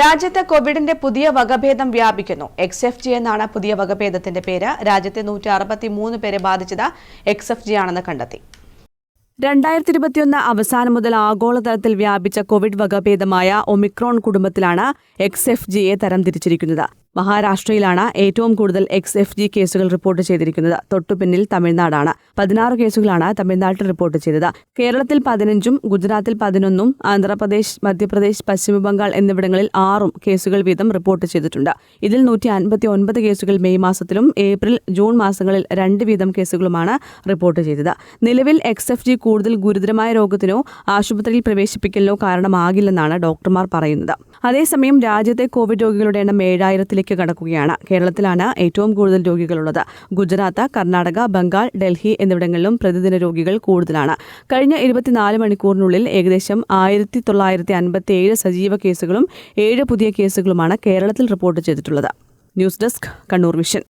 രാജ്യത്ത് കോവിഡിന്റെ പുതിയ വകഭേദം വ്യാപിക്കുന്നു. എക്സ് എഫ് ജി എന്നാണ് പുതിയ വകഭേദത്തിന്റെ പേര്. രാജ്യത്തെ നൂറ്റി അറുപത്തി മൂന്ന് പേരെ ബാധിച്ചത് എക്സ് എഫ് ജി ആണെന്ന് കണ്ടെത്തി. രണ്ടായിരത്തി ഇരുപത്തിയൊന്ന് അവസാനം മുതൽ ആഗോളതലത്തിൽ വ്യാപിച്ച കോവിഡ് വകഭേദമായ ഒമിക്രോൺ കുടുംബത്തിലാണ് എക്സ് എഫ് ജിയെ തരംതിരിച്ചിരിക്കുന്നത്. മഹാരാഷ്ട്രയിലാണ് ഏറ്റവും കൂടുതൽ എക്സ് എഫ് ജി കേസുകൾ റിപ്പോർട്ട് ചെയ്തിരിക്കുന്നത്. തൊട്ടുപിന്നിൽ തമിഴ്നാടാണ്. പതിനാറ് കേസുകളാണ് തമിഴ്നാട്ടിൽ റിപ്പോർട്ട് ചെയ്തത്. കേരളത്തിൽ പതിനഞ്ചും ഗുജറാത്തിൽ പതിനൊന്നും ആന്ധ്രാപ്രദേശ് മധ്യപ്രദേശ് പശ്ചിമബംഗാൾ എന്നിവിടങ്ങളിൽ ആറും കേസുകൾ വീതം റിപ്പോർട്ട് ചെയ്തിട്ടുണ്ട്. ഇതിൽ നൂറ്റി അൻപത്തി ഒൻപത് കേസുകൾ മെയ് മാസത്തിലും ഏപ്രിൽ ജൂൺ മാസങ്ങളിൽ രണ്ട് വീതം കേസുകളുമാണ് റിപ്പോർട്ട് ചെയ്തത്. നിലവിൽ എക്സ് എഫ് ജി കൂടുതൽ ഗുരുതരമായ രോഗത്തിനോ ആശുപത്രിയിൽ പ്രവേശിപ്പിക്കലിനോ കാരണമാകില്ലെന്നാണ് ഡോക്ടർമാർ പറയുന്നത്. അതേസമയം രാജ്യത്തെ കോവിഡ് രോഗികളുടെ എണ്ണം ഏഴായിരത്തിലേക്ക് കടക്കുകയാണ്. കേരളത്തിലാണ് ഏറ്റവും കൂടുതൽ രോഗികളുള്ളത്. ഗുജറാത്ത് കർണാടക ബംഗാൾ ഡൽഹി എന്നിവിടങ്ങളിലും പ്രതിദിന രോഗികൾ കൂടുതലാണ്. കഴിഞ്ഞ ഇരുപത്തിനാല് മണിക്കൂറിനുള്ളിൽ ഏകദേശം ആയിരത്തി തൊള്ളായിരത്തി അൻപത്തി ഏഴ് സജീവ കേസുകളും ഏഴ് പുതിയ കേസുകളുമാണ് കേരളത്തിൽ റിപ്പോർട്ട് ചെയ്തിട്ടുള്ളത്. News desk Kannur vision